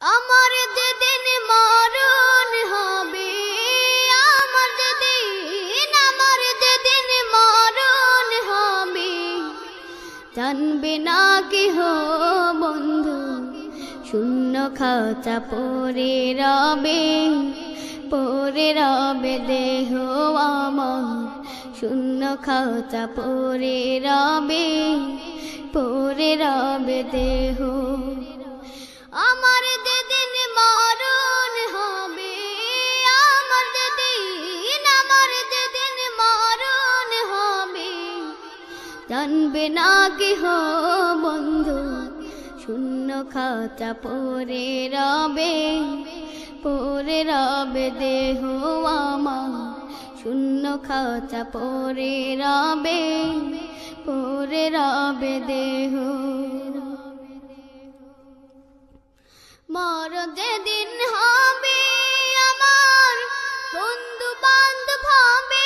আমার যেদিন মরণ হবে, আমার যেদিন আমার যেদিন মরণ হবে। জানবে না কেহ বন্ধু, শূন্য খাঁচা পরে রবে পরে রবে দেহ আমার। শূন্য খাঁচা পরে রবে পরে রবে দেহ। আমার না কেহ বন্ধু, শূন্য খাতা পরে রবে পরে রবে দেহ আমার। শূন্য খাতা পরে রবে পরে রবে দেহ। মর যেদিন হবে আমার বন্ধু বান্ধব হবে।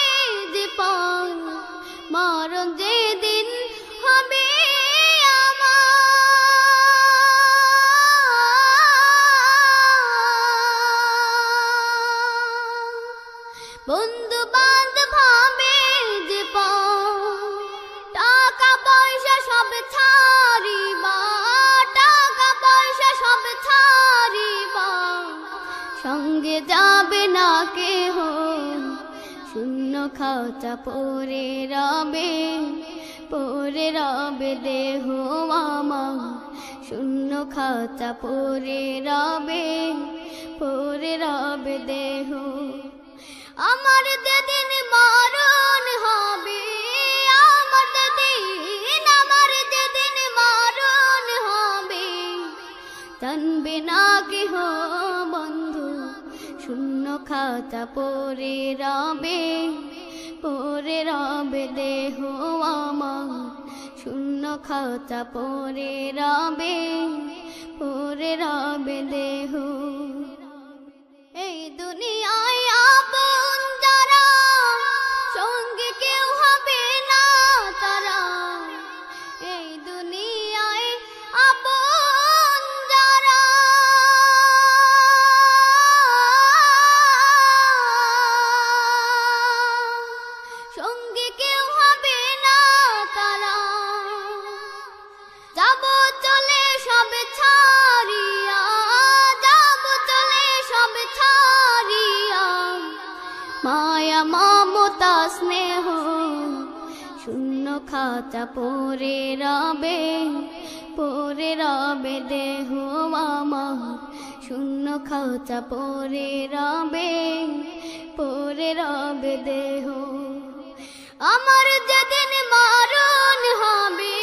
সঙ্গে যাবে না কেহ। শূন্য খাওচা পরে রবে পরে রবে দেহ আমার। শূন্য খাওচা পরে রবে পরে রবে দেহ। আমার যেদিন মরণ শূন্য খাতা পরে রবে পরে রবে দেহ আমার। শূন্য খাতা পরে রবে পরে রবে দেহ শূন্য খাতা পরে রবে পরে রবে দেহ আমার। শূন্য খাতা পরে রবে পরে রবে দেহ। আমার যেদিন মারণ হবে,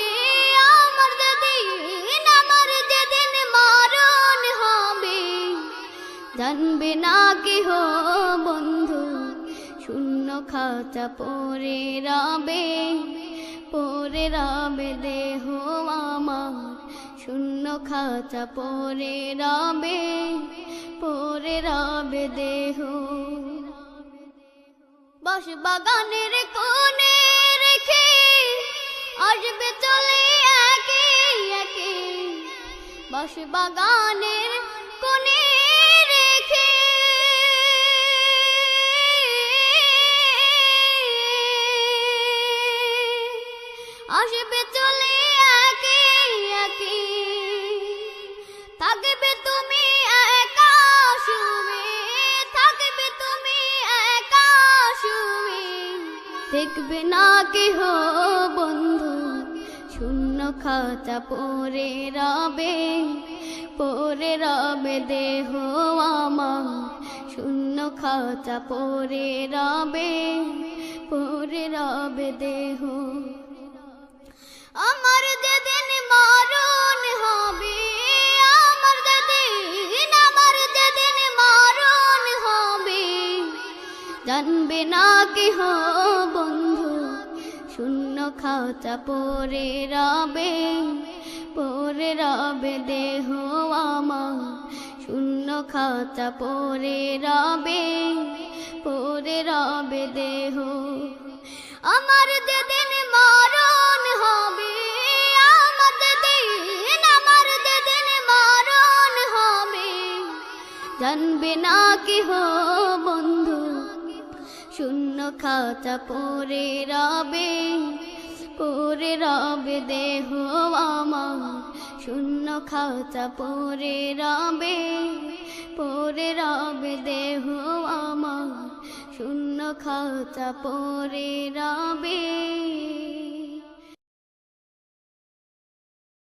আমার যেদিন আমার যেদিন মরণ হবে, জানবে না কেহ বন্ধু শূন্য খাতা পরে রাবে পরে রাবে দেহ আমার। শূন্য খাতা পরে রাবে পরে রাবে দেহ। বাস বাগানের কোণে রেখে আসবে চলে একে একে। বাস বাগানের চলে তুমি একা শুবে থাকবে তুমি একা শুবে দেখবে না কেহ বন্ধু, শূন্য খাতা পরে রবে পরে রবে দেহ আমার। শূন্য খাতা পরে রবে পরে রবে দেহ আমার হবে জানবে না কেহ বন্ধু, শূন্য খাতা পরে রবে পরে রবে দেহ আমার। শূন্য খাতা পরে রবে পরে রবে দেহ আমার যেদিন মরণ হবে, আমার যেদিন আমার যেদিন মরণ হবে। জানবে না কেহ বন্ধু? শূন্য খাতা পরে রবে পরে রবে দেহ আমার। শূন্য খাতা পরে রবে পরে রবে দেহ আমার। শূন্য খাতা পরে রবে।